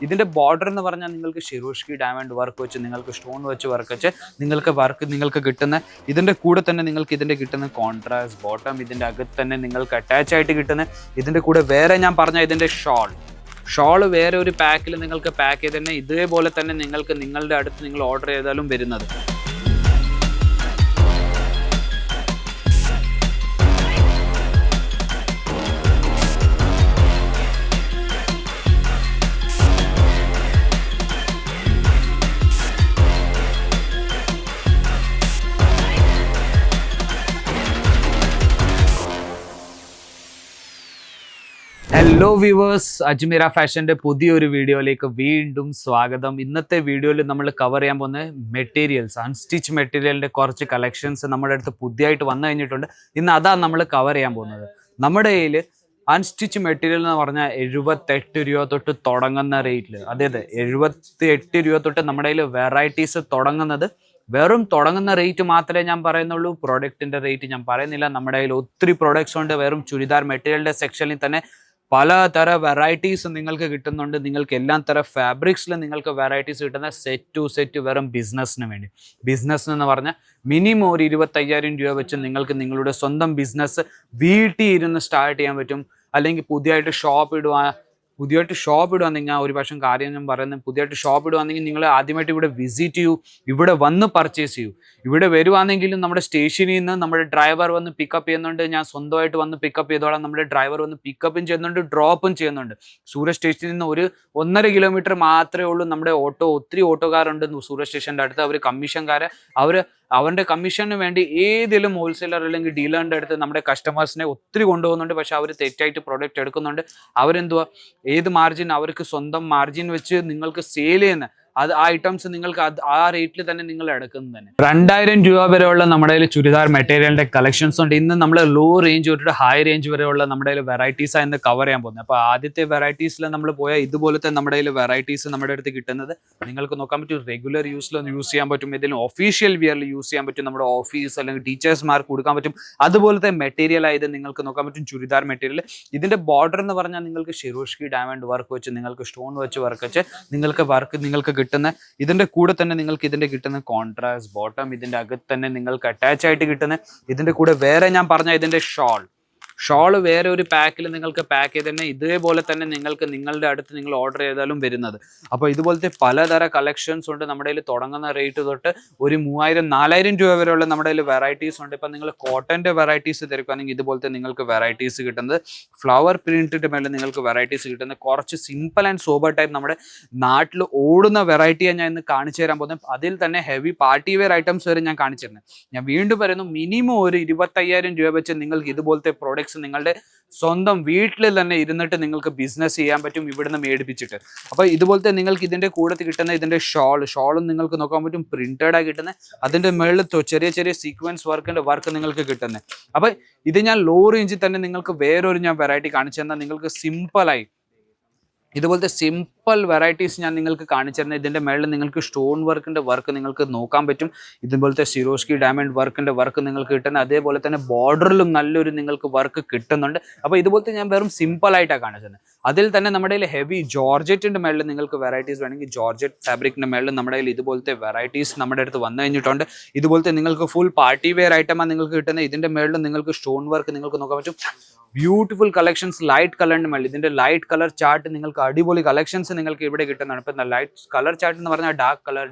ഇതിന്റെ ബോർഡർ എന്ന് പറഞ്ഞാൽ നിങ്ങൾക്ക് ഷിറോഷ്കി ഡയമണ്ട് വർക്ക് വെച്ച് നിങ്ങൾക്ക് സ്റ്റോൺ വെച്ച് വർക്ക് വെച്ച് നിങ്ങൾക്ക് വർക്ക് നിങ്ങൾക്ക് കിട്ടുന്ന ഇതിന്റെ കൂടെ തന്നെ നിങ്ങൾക്ക് ഇതിന്റെ കിട്ടുന്ന കോൺട്രാസ്റ്റ് ബോട്ടം ഇതിന്റെ അകത്ത് തന്നെ നിങ്ങൾക്ക് അറ്റാച്ച് ആയിട്ട് കിട്ടുന്ന ഇതിന്റെ കൂടെ വേറെ ഞാൻ പറഞ്ഞ ഇതിന്റെ ഷോൾ ഷോൾ വേറെ ഒരു പാക്കിൽ നിങ്ങൾക്ക് പാക്ക് ചെയ്ത് തന്നെ ഇതേപോലെ തന്നെ നിങ്ങൾക്ക് നിങ്ങളുടെ അടുത്ത് നിങ്ങൾ ഓർഡർ ചെയ്താലും വരുന്നത്. ഹലോ വ്യൂവേഴ്സ് അജ്മീര ഫാഷന്റെ പുതിയൊരു വീഡിയോയിലേക്ക് വീണ്ടും സ്വാഗതം. ഇന്നത്തെ വീഡിയോയിൽ നമ്മൾ കവർ ചെയ്യാൻ പോകുന്ന മെറ്റീരിയൽസ് അൺസ്റ്റിച്ച് മെറ്റീരിയലിന്റെ കുറച്ച് കളക്ഷൻസ് നമ്മുടെ അടുത്ത് പുതിയതായിട്ട് വന്നു കഴിഞ്ഞിട്ടുണ്ട്. ഇന്ന് അതാണ് നമ്മൾ കവർ ചെയ്യാൻ പോകുന്നത്. നമ്മുടെ കയ്യിൽ അൺസ്റ്റിച്ച് മെറ്റീരിയൽ എന്ന് പറഞ്ഞാൽ എഴുപത്തെട്ട് രൂപ തൊട്ട് തുടങ്ങുന്ന റേറ്റിൽ അതെ അതെ എഴുപത്തി എട്ട് രൂപ തൊട്ട് നമ്മുടെ കയ്യിൽ വെറൈറ്റീസ് തുടങ്ങുന്നത്. വെറും തുടങ്ങുന്ന റേറ്റ് മാത്രമേ ഞാൻ പറയുന്നുള്ളൂ. പ്രോഡക്റ്റിന്റെ റേറ്റ് ഞാൻ പറയുന്നില്ല. നമ്മുടെ കയ്യിൽ ഒത്തിരി പ്രോഡക്ട്സ് ഉണ്ട്. വെറും ചുരിദാർ മെറ്റീരിയലിന്റെ സെക്ഷനിൽ തന്നെ പലതര വെറൈറ്റീസ് നിങ്ങൾക്ക് കിട്ടുന്നുണ്ട്. നിങ്ങൾക്ക് എല്ലാം തരം ഫാബ്രിക്സിൽ നിങ്ങൾക്ക് വെറൈറ്റീസ് കിട്ടുന്ന സെറ്റ് ടു സെറ്റ് വെറും ബിസിനസ്സിന് വേണ്ടി. ബിസിനസ് എന്ന് പറഞ്ഞാൽ മിനിമം ഒരു ഇരുപത്തയ്യായിരം രൂപ വെച്ച് നിങ്ങൾക്ക് നിങ്ങളുടെ സ്വന്തം ബിസിനസ് വീട്ടിൽ ഇരുന്ന് സ്റ്റാർട്ട് ചെയ്യാൻ പറ്റും. അല്ലെങ്കിൽ പുതിയതായിട്ട് ഷോപ്പ് ഇടുക പുതിയതായിട്ട് ഷോപ്പ് ഇടുവാണെങ്കിൽ ഞാൻ ഒരു പക്ഷം കാര്യം ഞാൻ പറയുന്നത് പുതിയതായിട്ട് ഷോപ്പ് ഇടുവാണെങ്കിൽ നിങ്ങൾ ആദ്യമായിട്ട് ഇവിടെ വിസിറ്റ് ചെയ്യൂ. ഇവിടെ വന്ന് പർച്ചേസ് ചെയ്യൂ. ഇവിടെ വരുവാണെങ്കിലും നമ്മുടെ സ്റ്റേഷനിൽ നിന്ന് നമ്മുടെ ഡ്രൈവർ വന്ന് പിക്കപ്പ് ചെയ്യുന്നുണ്ട്. ഞാൻ സ്വന്തമായിട്ട് വന്ന് പിക്കപ്പ് ചെയ്തോളാം. നമ്മുടെ ഡ്രൈവർ വന്ന് പിക്കപ്പും ചെയ്യുന്നുണ്ട് ഡ്രോപ്പും ചെയ്യുന്നുണ്ട്. സൂര്യ സ്റ്റേഷനിൽ നിന്ന് ഒരു ഒന്നര കിലോമീറ്റർ മാത്രമേ ഉള്ളൂ. നമ്മുടെ ഓട്ടോ ഒത്തിരി ഓട്ടോക്കാരുണ്ട് സൂര്യ സ്റ്റേഷന്റെ അടുത്ത്. അവർ കമ്മീഷൻകാരെ അവർ അവരുടെ കമ്മീഷന് വേണ്ടി ഏതെങ്കിലും ഹോൾസെയിലർ അല്ലെങ്കിൽ ഡീലറിന്റെ അടുത്ത് നമ്മുടെ കസ്റ്റമേഴ്സിനെ ഒത്തിരി കൊണ്ടുപോകുന്നുണ്ട്. പക്ഷെ അവർ തെറ്റായിട്ട് പ്രോഡക്റ്റ് എടുക്കുന്നുണ്ട്. അവരെന്തുവാ? ഏത് മാർജിൻ അവർക്ക് സ്വന്തം മാർജിൻ വെച്ച് നിങ്ങൾക്ക് സെയിൽ ചെയ്യുന്ന അത് ആ ഐറ്റംസ് നിങ്ങൾക്ക് ആ റേറ്റിൽ തന്നെ നിങ്ങൾ എടുക്കുന്നത് തന്നെ. രണ്ടായിരം രൂപ വരെയുള്ള നമ്മുടെ കയ്യിൽ ചുരിദാർ മെറ്റീരിയലിന്റെ കളക്ഷൻസ് ഉണ്ട്. ഇന്ന് നമ്മൾ ലോ റേഞ്ച് തൊട്ടിട്ട് ഹൈ റേഞ്ച് വരെയുള്ള നമ്മുടെ കയ്യിൽ വെറൈറ്റീസ് ആയിരുന്നു കവർ ചെയ്യാൻ പോകുന്നത്. അപ്പോൾ ആദ്യത്തെ വെറൈറ്റീസിൽ നമ്മൾ പോയാൽ ഇതുപോലത്തെ നമ്മുടെ കയ്യിൽ വെറൈറ്റീസ് നമ്മുടെ അടുത്ത് കിട്ടുന്നത് നിങ്ങൾക്ക് നോക്കാൻ പറ്റും. റെഗുലർ യൂസിൽ യൂസ് ചെയ്യാൻ പറ്റും. ഇതിൽ ഒഫീഷ്യൽ വിയറിൽ യൂസ് ചെയ്യാൻ പറ്റും. നമ്മുടെ ഓഫീസ് അല്ലെങ്കിൽ ടീച്ചേഴ്സ്മാർക്ക് കൊടുക്കാൻ പറ്റും. അതുപോലത്തെ മെറ്റീരിയൽ ആയത് നിങ്ങൾക്ക് നോക്കാൻ പറ്റും. ചുരിദാർ മെറ്റീരിയൽ ഇതിന്റെ ബോർഡർ എന്ന് പറഞ്ഞാൽ നിങ്ങൾക്ക് ഷിറോഷ്കി ഡയമണ്ട് വർക്ക് വെച്ച് നിങ്ങൾക്ക് സ്റ്റോൺ വെച്ച് വർക്ക് വെച്ച് നിങ്ങൾക്ക് വർക്ക് നിങ്ങൾക്ക് കിട്ടുന്ന ഇതിന്റെ കൂടെ തന്നെ നിങ്ങൾക്ക് ഇതിന്റെ കിട്ടുന്ന കോൺട്രാസ്റ്റ് ബോട്ടം ഇതിന്റെ അകത്ത് തന്നെ നിങ്ങൾക്ക് അറ്റാച്ച് ആയിട്ട് കിട്ടുന്ന ഇതിന്റെ കൂടെ വേറെ ഞാൻ പറഞ്ഞ ഇതിന്റെ ഷോൾ ഷോൾ വേറെ ഒരു പാക്കിൽ നിങ്ങൾക്ക് പാക്ക് ചെയ്ത് തന്നെ ഇതേപോലെ തന്നെ നിങ്ങൾക്ക് നിങ്ങളുടെ അടുത്ത് നിങ്ങൾ ഓർഡർ ചെയ്താലും വരുന്നത്. അപ്പോൾ ഇതുപോലത്തെ പലതര കളക്ഷൻസ് ഉണ്ട് നമ്മുടെ കയ്യിൽ തുടങ്ങുന്ന റേറ്റ് തൊട്ട് ഒരു മൂവായിരം നാലായിരം രൂപ വരെയുള്ള നമ്മുടെ കയ്യിൽ വെറൈറ്റീസ് ഉണ്ട്. ഇപ്പം നിങ്ങൾ കോട്ടന്റെ വെറൈറ്റീസ് തിരക്കുകയാണെങ്കിൽ ഇതുപോലത്തെ നിങ്ങൾക്ക് വെറൈറ്റീസ് കിട്ടുന്നത്. ഫ്ലവർ പ്രിന്റിന്റെ മേലെ നിങ്ങൾക്ക് വെറൈറ്റീസ് കിട്ടുന്നത്. കുറച്ച് സിമ്പിൾ ആൻഡ് സോബർ ടൈപ്പ് നമ്മുടെ നാട്ടിൽ ഓടുന്ന വെറൈറ്റിയാണ് ഞാൻ ഇന്ന് കാണിച്ചു തരാൻ പോകുന്നത്. അതിൽ തന്നെ ഹെവി പാർട്ടി വെയർ ഐറ്റംസ് വരെ ഞാൻ കാണിച്ചിരുന്നത് ഞാൻ വീണ്ടും പറയുന്നു മിനിമം ഒരു ഇരുപത്തയ്യായിരം രൂപ വെച്ച് നിങ്ങൾക്ക് ഇതുപോലത്തെ പ്രോഡക്ട്സ് നിങ്ങളുടെ സ്വന്തം വീട്ടിൽ തന്നെ ഇരുന്നിട്ട് നിങ്ങൾക്ക് ബിസിനസ് ചെയ്യാൻ പറ്റും ഇവിടുന്ന് മേടിപ്പിച്ചിട്ട്. അപ്പോൾ ഇതുപോലത്തെ നിങ്ങൾക്ക് ഇതിന്റെ കൂടെ കിട്ടുന്ന ഇതിന്റെ ഷോൾ ഷോളും നിങ്ങൾക്ക് നോക്കാൻ പറ്റും പ്രിന്റഡായി കിട്ടുന്ന. കിട്ടുന്നത് അതിന്റെ മുകളിൽ ചെറിയ ചെറിയ സീക്വൻസ് വർക്കിന്റെ വർക്ക് നിങ്ങൾക്ക് കിട്ടുന്നത് അപ്പോൾ ഇത് ഞാൻ ലോ റേഞ്ചിൽ തന്നെ നിങ്ങൾക്ക് വേറൊരു ഞാൻ വെറൈറ്റി കാണിച്ചു തന്നാൽ നിങ്ങൾക്ക് സിമ്പിളായി ഇതുപോലത്തെ സിമ്പിൾ വെറൈറ്റീസ് ഞാൻ നിങ്ങൾക്ക് കാണിച്ചു തരുന്നത് ഇതിന്റെ മേളിൽ നിങ്ങൾക്ക് സ്റ്റോൺ വർക്കിന്റെ വർക്ക് നിങ്ങൾക്ക് നോക്കാൻ പറ്റും. ഇതുപോലത്തെ സിറോസ്കി ഡയമണ്ട് വർക്കിന്റെ വർക്ക് നിങ്ങൾക്ക് കിട്ടുന്നത് അതേപോലെ തന്നെ ബോർഡറിലും നല്ലൊരു നിങ്ങൾക്ക് വർക്ക് കിട്ടുന്നുണ്ട്. അപ്പോൾ ഇതുപോലത്തെ ഞാൻ വെറും സിമ്പിൾ ആയിട്ടാണ് അതിൽ തന്നെ നമ്മുടെ കയ്യിൽ ഹെവി ജോർജറ്റിന്റെ മേളിൽ നിങ്ങൾക്ക് വെറൈറ്റീസ് വേണമെങ്കിൽ ജോർജറ്റ് ഫാബ്രിക്കിന്റെ മേളിൽ നമ്മുടെ കയ്യിൽ ഇതുപോലത്തെ വെറൈറ്റീസ് നമ്മുടെ അടുത്ത് വന്നു കഴിഞ്ഞിട്ടുണ്ട്. ഇതുപോലത്തെ നിങ്ങൾക്ക് ഫുൾ പാർട്ടി വെയർ ഐറ്റമാണ് നിങ്ങൾക്ക് കിട്ടുന്നത് ഇതിന്റെ മേളിൽ നിങ്ങൾക്ക് സ്റ്റോൺ വർക്ക് നിങ്ങൾക്ക് നോക്കാൻ പറ്റും. ബ്യൂട്ടിഫുൾ കളക്ഷൻസ് ലൈറ്റ് കളറിന്റെ മേളിൽ ഇതിന്റെ ലൈറ്റ് കളർ ചാർട്ട് നിങ്ങൾക്ക് അടിപൊളി കളക്ഷൻസ് നിങ്ങൾക്ക് ഇവിടെ കിട്ടുന്നതാണ്. ഇപ്പം ലൈറ്റ് കളർ ചാർട്ട് എന്ന് പറഞ്ഞാൽ dark colour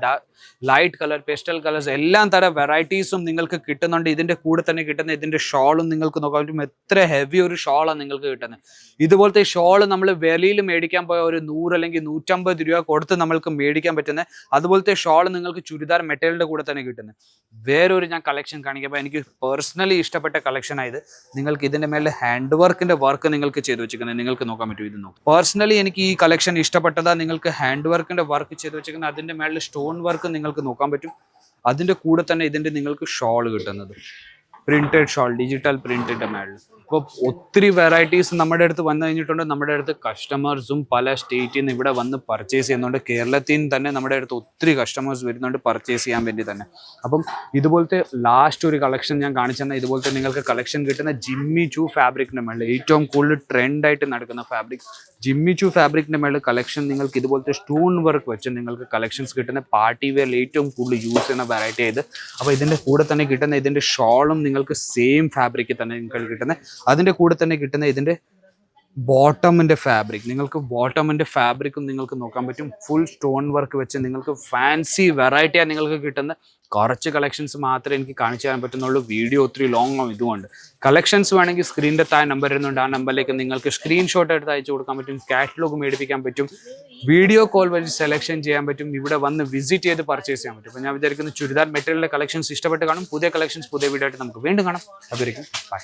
light colour pastel colours എല്ലാം തരം വെറൈറ്റീസും നിങ്ങൾക്ക് കിട്ടുന്നുണ്ട്. ഇതിന്റെ കൂടെ തന്നെ കിട്ടുന്ന ഇതിന്റെ ഷോളും നിങ്ങൾക്ക് നോക്കാൻ പറ്റും എത്ര ഹെവി ഒരു ഷോളാണ് നിങ്ങൾക്ക് കിട്ടുന്നത്. ഇതുപോലത്തെ ഷോൾ നമ്മൾ വിലയിൽ മേടിക്കാൻ പോയ ഒരു നൂറ് അല്ലെങ്കിൽ നൂറ്റമ്പത് രൂപ കൊടുത്ത് നമ്മൾക്ക് മേടിക്കാൻ പറ്റുന്ന അതുപോലത്തെ ഷോൾ നിങ്ങൾക്ക് ചുരിദാർ മെറ്റീരിയലിന്റെ കൂടെ തന്നെ കിട്ടുന്നത്. വേറൊരു ഞാൻ കളക്ഷൻ കാണിക്കുമ്പോൾ എനിക്ക് പേഴ്സണലി ഇഷ്ടപ്പെട്ട കളക്ഷൻ ആയത് നിങ്ങൾക്ക് ഇതിന്റെ മേലെ ഹാൻഡ് വർക്കിന്റെ വർക്ക് നിങ്ങൾക്ക് ചെയ്തു വെച്ചിരിക്കുന്നത്. നിങ്ങൾക്ക് നോക്കാൻ പറ്റും. ഇത് നോക്കും. പേഴ്സണലി എനിക്ക് ഈ കളക്ഷൻ ഇഷ്ടപ്പെട്ടതാ നിങ്ങൾക്ക് ഹാൻഡ് വർക്കിന്റെ വർക്ക് ചെയ്ത് വെച്ചിരിക്കുന്നത് അതിന്റെ മേളിൽ സ്റ്റോൺ വർക്ക് നിങ്ങൾക്ക് നോക്കാൻ പറ്റും. അതിന്റെ കൂടെ തന്നെ ഇതിന്റെ നിങ്ങൾക്ക് ഷോൾ കിട്ടുന്നത്. പ്രിന്റഡ് ഷോൾ ഡിജിറ്റൽ പ്രിന്റഡ് മേളിൽ അപ്പോൾ ഒത്തിരി വെറൈറ്റീസ് നമ്മുടെ അടുത്ത് വന്നു കഴിഞ്ഞിട്ടുണ്ട്. നമ്മുടെ അടുത്ത് കസ്റ്റമേഴ്സും പല സ്റ്റേറ്റിൽ നിന്ന് ഇവിടെ വന്ന് പർച്ചേസ് ചെയ്യുന്നുണ്ട്. കേരളത്തിൽ നിന്ന് തന്നെ നമ്മുടെ അടുത്ത് ഒത്തിരി കസ്റ്റമേഴ്സ് വരുന്നുണ്ട് പർച്ചേസ് ചെയ്യാൻ വേണ്ടി തന്നെ. അപ്പം ഇതുപോലത്തെ ലാസ്റ്റ് ഒരു കളക്ഷൻ ഞാൻ കാണിച്ചു തന്നെ ഇതുപോലത്തെ നിങ്ങൾക്ക് കളക്ഷൻ കിട്ടുന്ന ജിമ്മി ചൂ ഫാബ്രിക്കിന്റെ മേളിൽ ഏറ്റവും കൂടുതൽ ട്രെൻഡായിട്ട് നടക്കുന്ന ഫാബ്രിക് ജിമ്മി ചൂ ഫാബ്രിക്കിന്റെ മേളിൽ കളക്ഷൻ നിങ്ങൾക്ക് ഇതുപോലത്തെ സ്റ്റോൺ വർക്ക് വെച്ച് നിങ്ങൾക്ക് കളക്ഷൻസ് കിട്ടുന്ന പാർട്ടി വെയറിൽ ഏറ്റവും കൂടുതൽ യൂസ് ചെയ്യുന്ന വെറൈറ്റി ആയത്. അപ്പോൾ ഇതിന്റെ കൂടെ തന്നെ കിട്ടുന്ന ഇതിന്റെ ഷോളും നിങ്ങൾക്ക് സെയിം ഫാബ്രിക്കിൽ തന്നെ നിങ്ങൾക്ക് കിട്ടുന്നത് അതിന്റെ കൂടെ തന്നെ കിട്ടുന്ന ഇതിന്റെ ബോട്ടമിന്റെ ഫാബ്രിക്. നിങ്ങൾക്ക് ബോട്ടമിന്റെ ഫാബ്രിക്കും നിങ്ങൾക്ക് നോക്കാൻ പറ്റും. ഫുൾ സ്റ്റോൺ വർക്ക് വെച്ച് നിങ്ങൾക്ക് ഫാൻസി വെറൈറ്റിയാണ് നിങ്ങൾക്ക് കിട്ടുന്ന കുറച്ച് കളക്ഷൻസ് മാത്രമേ എനിക്ക് കാണിച്ചു തരാൻ പറ്റുന്നുള്ളൂ. വീഡിയോ ഒത്തിരി ലോങ് ആവും ഇതുകൊണ്ട്. കളക്ഷൻസ് വേണമെങ്കിൽ സ്ക്രീനിന്റെ താഴെ നമ്പർ ഇരുന്നുണ്ട് ആ നമ്പറിലേക്ക് നിങ്ങൾക്ക് സ്ക്രീൻഷോട്ട് എടുത്ത് അയച്ചു കൊടുക്കാൻ പറ്റും. കാറ്റലോഗ് മേടിപ്പിക്കാൻ പറ്റും. വീഡിയോ കോൾ വഴി സെലക്ഷൻ ചെയ്യാൻ പറ്റും. ഇവിടെ വന്ന് വിസിറ്റ് ചെയ്ത് പർച്ചേസ് ചെയ്യാൻ പറ്റും. അപ്പോൾ ഞാൻ വിചാരിക്കുന്ന ചുരിദാർ മെറ്റീരിയലിന്റെ കളക്ഷൻസ് ഇഷ്ടപ്പെട്ട് കാണും. പുതിയ കളക്ഷൻസ് പുതിയ വീഡിയോ ആയിട്ട് നമുക്ക് വീണ്ടും കാണാം. അതുവരെയും ബൈ